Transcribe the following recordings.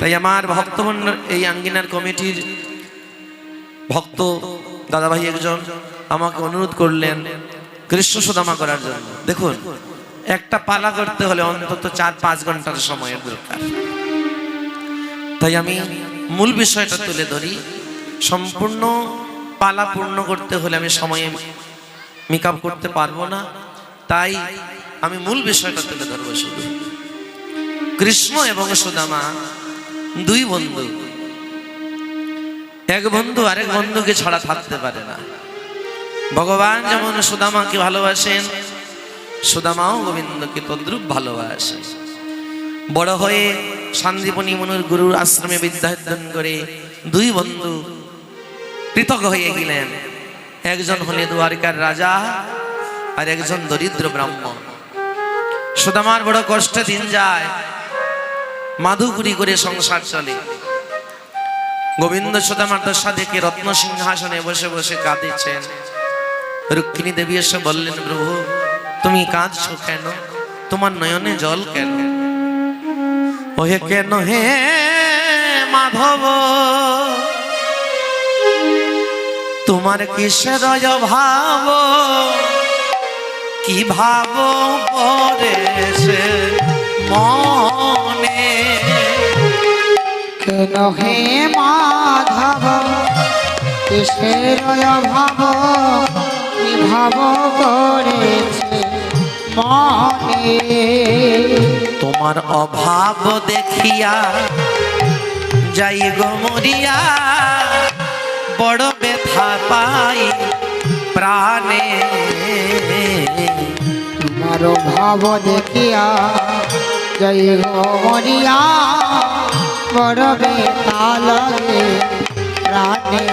তাই আমার ভক্তমন্ডল, এই আঙ্গিনার কমিটির ভক্ত দাদাভাই একজন আমাকে অনুরোধ করলেন কৃষ্ণ সুদামা করার জন্য। দেখুন, একটা পালা করতে হলে অন্তত চার, পাঁচ ঘণ্টার সময়ের দরকার। তাই আমি মূল বিষয়টা তুলে ধরি। সম্পূর্ণ পালা পূর্ণ করতে হলে আমি সময়ে মেকআপ করতে পারব না। তাই আমি মূল বিষয়টা তুলে ধরবো শুধু। কৃষ্ণ এবং সুদামা দুই বন্ধু। এক বন্ধু আরেক বন্ধুকে ছাড়া থাকতে পারে না। ভগবান যেমন সুদামাকে ভালোবাসেন, সুদামাও গোবিন্দকে তদ্রুপ ভালোবাসে। বড় হয়ে শান্তিপনি মনুর গুরুর আশ্রমে বিদ্যায়তন করে দুই বন্ধু পৃথক হয়ে গেলেন। একজন হলে দুয়ারিকার রাজা, আর একজন দরিদ্র ব্রাহ্মণ। সুদামার বড় কষ্টে দিন যায়। মাধুগুরি করে সংসার চলে। গোবিন্দ সুদামার দশা দেখে রত্ন সিংহাসনে বসে বসে কাঁদিছেন। রুক্মিণী দেবী এসে বললেন, প্রভু, তুমি কাঁদছো কেন? তোমার নয়নে জল কেন? ওহে কেন হে মাধব? তোমার কিসের অভাব? কি ভাব পরেছে মনে? কেন হে মাধব? কিসের অভাব বিভাব করেছে মনে? তোমার অভাব দেখিয়া যাই গো মরিয়া বড় ব্যথা পাই প্রাণে। তোমার অভাব দেখিয়া জয় মরিয়া বড় বেতা লাগে প্রাণে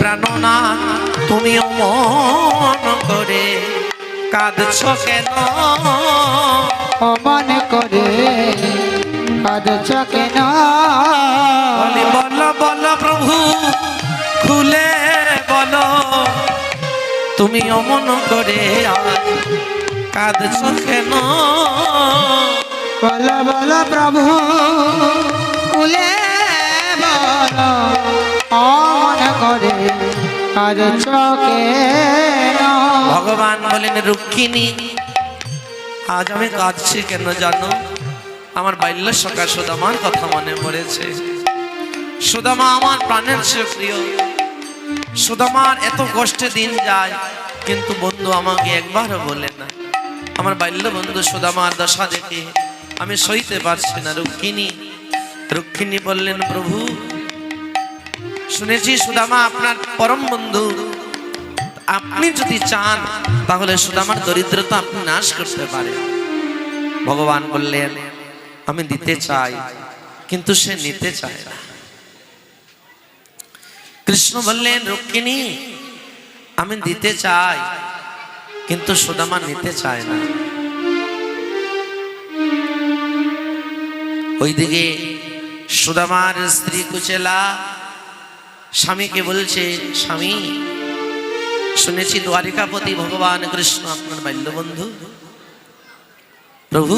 প্রাণনা তুমিও মন করে কাঁদছ কেন? অমন করে কাঁদছ কেন? বলি বল বল প্রভু খুলে বল। তুমি অমন করে কাঁদছ কেন? বল বল, প্রভু। কুলে বল করে ভগবান বলেন, রুক্মিণী, আজ আমি কাঁদছি কেন জানো? আমার বাল্য সকা সুদামার কথা মনে পড়েছে। সুদামা আমার প্রাণের চেয়ে প্রিয়। সুদামার এত কষ্টে দিন যায়, কিন্তু বন্ধু আমাকে একবারও বলে না। আমার বাল্য বন্ধু সুদামার দশা দেখে আমি সইতে পারছি না রুক্মিণী রুক্মিণী বললেন, প্রভু, শুনেছি সুদামা আপনার পরম বন্ধু। আপনি যদি চান, তাহলে সুদামার দরিদ্রতা আপনি নাশ করতে পারেন। ভগবান বললেন, আমি দিতে চাই, কিন্তু সে নিতে চায় না। কৃষ্ণ বললেন রুক্মিণী আমি দিতে চাই, কিন্তু সুদামা নিতে চায় না। ওইদিকে সুদামার স্ত্রী কুচেলা স্বামীকে বলছে, স্বামী, শুনেছি দ্বারিকাপতি ভগবান কৃষ্ণ আপনার বাল্যবন্ধু। প্রভু,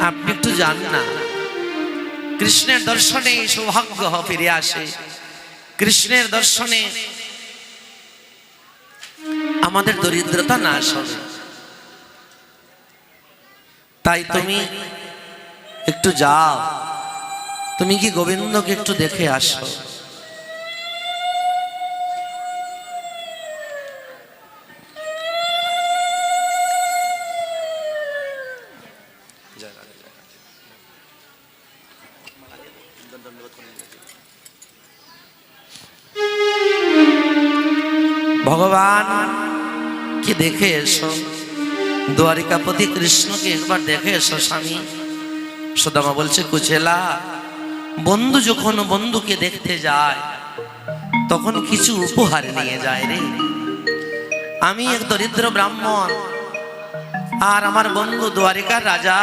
আপনি একটু যান না। কৃষ্ণের দর্শনে সৌভাগ্য ফিরে আসে। কৃষ্ণের দর্শনে আমাদের দরিদ্রতা নাশ হবে। তাই তুমি একটু যাও। তুমি কি গোবিন্দকে একটু দেখে আসো? ভগবান, কি দেখে এসো? দ্বারিকাপতি কৃষ্ণকে একবার দেখে এসো, স্বামী। সুদামা বলছে, কুচেলা, বন্ধু যখন বন্ধুকে দেখতে যায়, তখন কিছু উপহার নিয়ে যায় রে। আমি এক দরিদ্র ব্রাহ্মণ, আর আমার বন্ধু দ্বারিকার রাজা।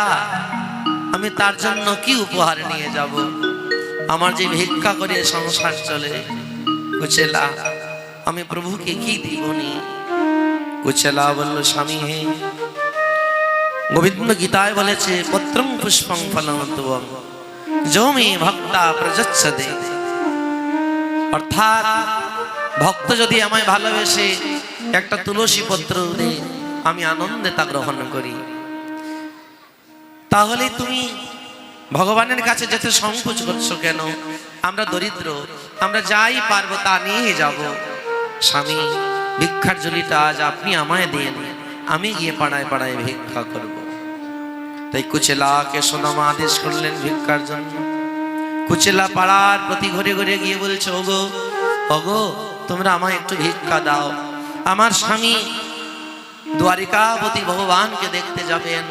আমি তার জন্য কি উপহার নিয়ে যাব? আমার যে ভিক্ষা করে সংসার চলে। কুচেলা, আমি প্রভুকে কি দিবনি কুচেলা বলল, স্বামী হে গোবিন্দ গীতায় বলেছে পত্রং পুষ্পং ফলম জমি ভক্তা প্রযচ্ছদে। অর্থাৎ, ভক্ত যদি আমায় ভালোবেসে একটা তুলসী পত্র দেয় আমি আনন্দে তা গ্রহণ করি। তাহলে তুমি ভগবানের কাছে যেতে সংকোচ করছ কেন? আমরা দরিদ্র, আমরা যাই পারব তা নিয়ে যাব। স্বামী, ভিক্ষার জলিটা আজ আপনি আমায় দিন, আমি গিয়ে পাড়ায় পাড়ায় ভিক্ষা করব। তাই কুচেলাকে সোনামা আদেশ করলেন ভিক্ষার জন্য। কুচেলা পাড়ার প্রতি ঘরে ঘরে গিয়ে বলছে, ওগো ওগো, তোমরা আমায় একটু ভিক্ষা দাও। আমার স্বামী দ্বারিকাপতি ভগবানকে দেখতে যাবেন,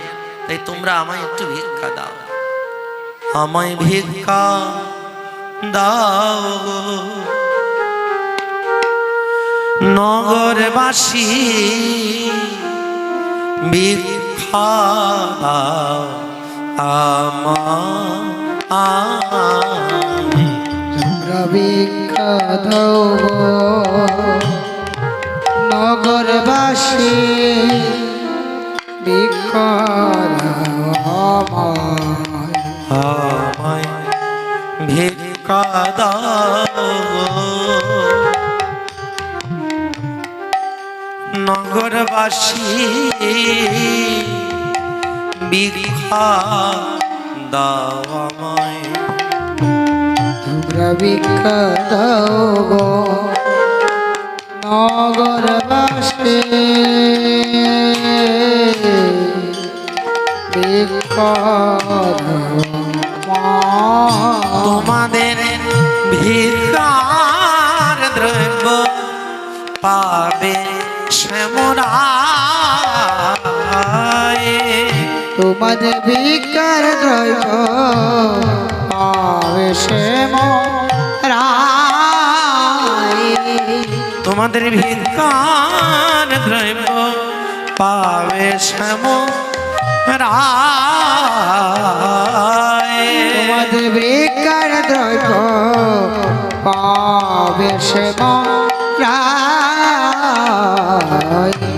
তাই তোমরা আমায় একটু ভিক্ষা দাও। আমায় ভিক্ষা দাও। নগরবাসী ভিক্ষা আমায় রবিখ্যাত নগরবাসী বিখ্যাত নগরবাসী ভিক্ষা দাও আমায়। রবিখ্যাত নগরবাসী। বিখ্যাত তোমাদের বিকার দ্রৈব আবেশে তোমাদের ভিক্ষার দ্রব্য পাবে শ্যাম তোমাদের বিকার দ্রৈব আবেশে রায়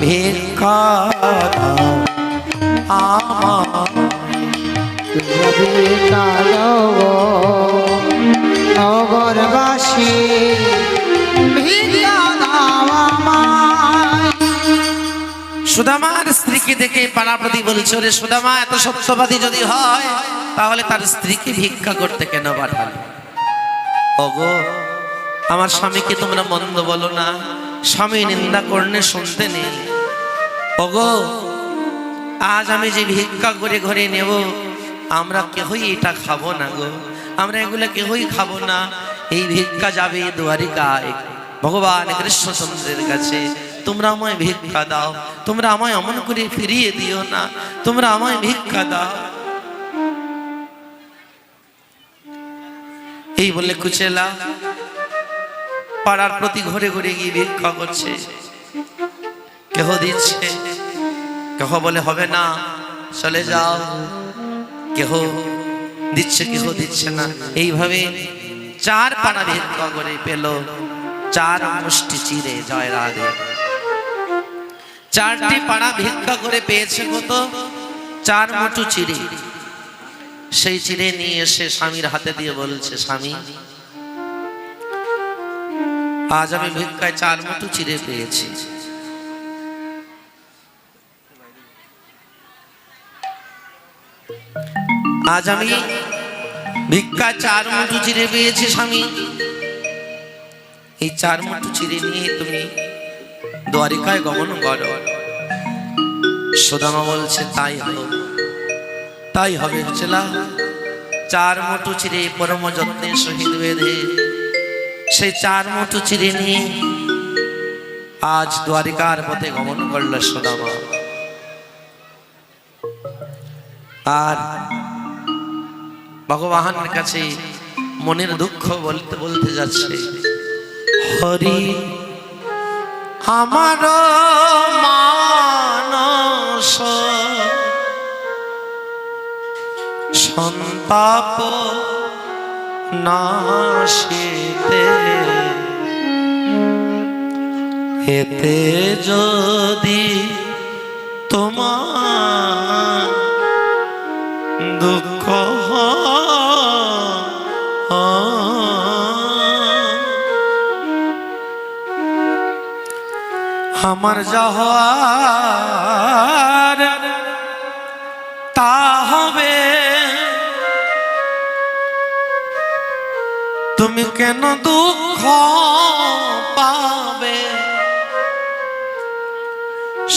ভিক্ষা সুদামার স্ত্রীকে দেখে পাড়াপতি বলছে রে সুদামা, এত সত্যবাদী যদি হয়, তাহলে তার স্ত্রীকে ভিক্ষা করতে কেন পাঠালো ওগো, আমার স্বামীকে তোমরা মন্দ বলো না। স্বামী নিন্দা করলে শুনতে নেই। ওগো আজ আমি যে ভিক্ষা করে ঘরে নেব, আমরা কেহই এটা খাব না গো। আমরা এগুলো কেহই খাব না। এই ভিক্ষা যাবে দুয়ারিকায় ভগবান কৃষ্ণচন্দ্রের কাছে, তোমরা আমায় ভিক্ষা দাও। তোমরা আমায় অমন করে ফিরিয়ে দিও না। তোমরা আমায় ভিক্ষা দাও। এই বলে কুচেলা পাড়ার প্রতি ঘরে ঘরে গিয়ে ভিক্ষা করছে। কেহ দিচ্ছে? কেহ বলে, হবে না, চলে যাও। কেহ দিচ্ছে কেহ দিচ্ছে না। এইভাবে চার পাড়া ভিক্ষা করে পেল। চার মুষ্টি চিরে জয় রাধে চারটি পাড়া ভিক্ষা করে পেয়েছে কত চার মুঠু চিড়ে। সেই চিড়ে নিয়ে এসে স্বামীর হাতে দিয়ে বলছে, স্বামী, আজ আমি ভিক্ষায় চার মুঠু চিড়ে পেয়েছি। আজ আমি ভিক্ষা চার মুঠু চিড়ে পেয়েছি স্বামী। এই চার মুঠু চিড়ে নিয়ে তুমি দ্বারিকায় গমন করো। সুদামা বলছে, তাই হবে। তাই হবে চেলা চার মুঠু চিড়ে পরম যত্নে শহীদ বেঁধে সেই চার মুঠু চিড়ে নিয়ে আজ দ্বারিকার পথে গমন করল সুদামা। আর ভগবানের কাছে মনের দুঃখ বলতে বলতে যাচ্ছে, হরি, আমার সন্তাপ নাশিতে। এতে যদি তোমার দুঃখ আমার জহার তা হবে। তুমি কেন দুঃখ পাবে?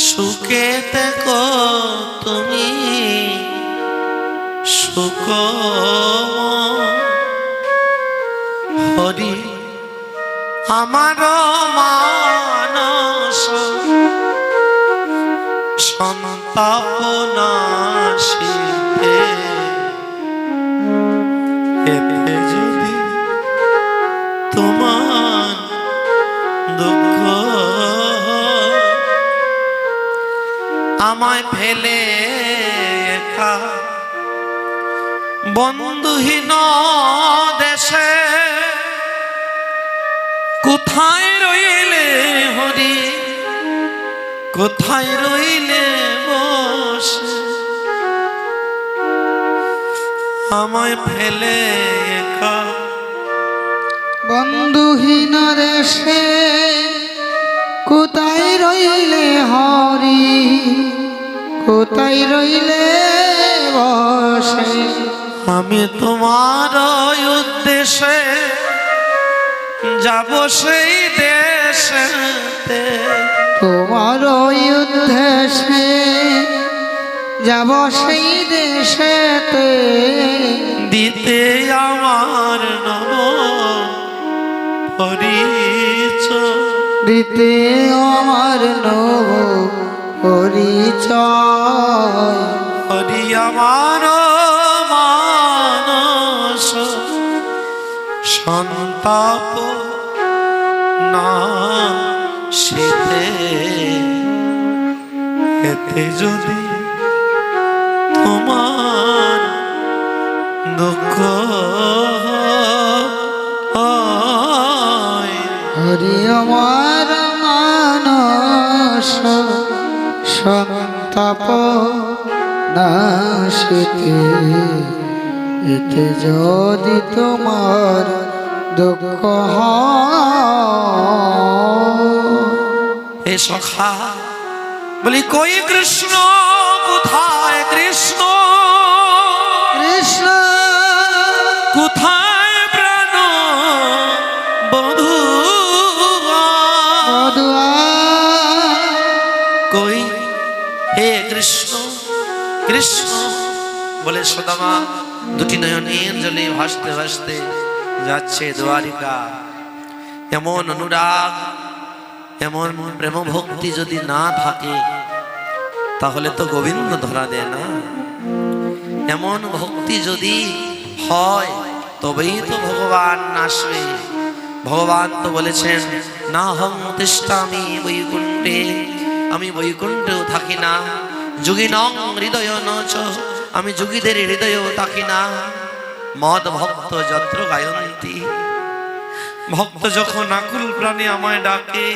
সুখে দেখো তুমি সুখ হরি আমার সন্তাপনাশীতে। এতে যদি তোমার দুঃখ বন্ধুহীন দেশে কোথায় রইলে হরি? কোথায় রইলে বসে? আমায় ফেলে একা। বন্ধুহীন দেশে কোথায় রইলে হরি? কোথায় রইলে বসে? আমি তোমার উদ্দেশ্যে যাব সেই দেশেতে। তোমার ওই উদ্দেশে যাব সেই দেশেতে। দিতে আমার নব পরিচয় দিতে আমার নব পরিচয়। হরি আমার মানস সন্তাপ না শীতে এতে যদি তোমার দুঃখ হরি আমার মানস সন্তাপ নাশিতে এতে যদি তোমার দুঃখ এ সখা বলি কই কৃষ্ণ? কোথায় কৃষ্ণ? কৃষ্ণ। কোথায় প্রাণ? বধু কই? হে কৃষ্ণ কৃষ্ণ। বলে সদামা দুটি নয়নের জলে ভাসতে ভাসতে যাচ্ছে দ্বারিকা। এমন অনুরাগ, এমন প্রেম ভক্তি যদি না থাকে, তাহলে তো গোবিন্দ ধরা দেয় না। এমন ভক্তি যদি হয়, তবেই তো ভগবান আসবে। ভগবান তো বলেছেন না হং বৈকুণ্ঠে, আমি বৈকুণ্ঠেও থাকি না। যুগী নং হৃদয় নচ, আমি যুগীদের হৃদয়েও থাকি না। মদ ভক্ত যত্র গায়ন্তী। ভক্ত যখন আকুল প্রাণে আমায় ডাকে,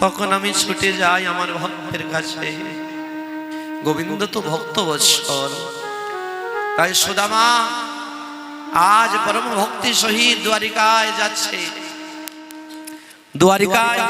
তখন আমি ছুটে যাই আমার ভক্তের কাছে। গোবিন্দ তো ভক্ত বৎসর। তাই সুদামা, আজ পরম ভক্তি সহিত দ্বারিকায় যাচ্ছে। দ্বারিকায়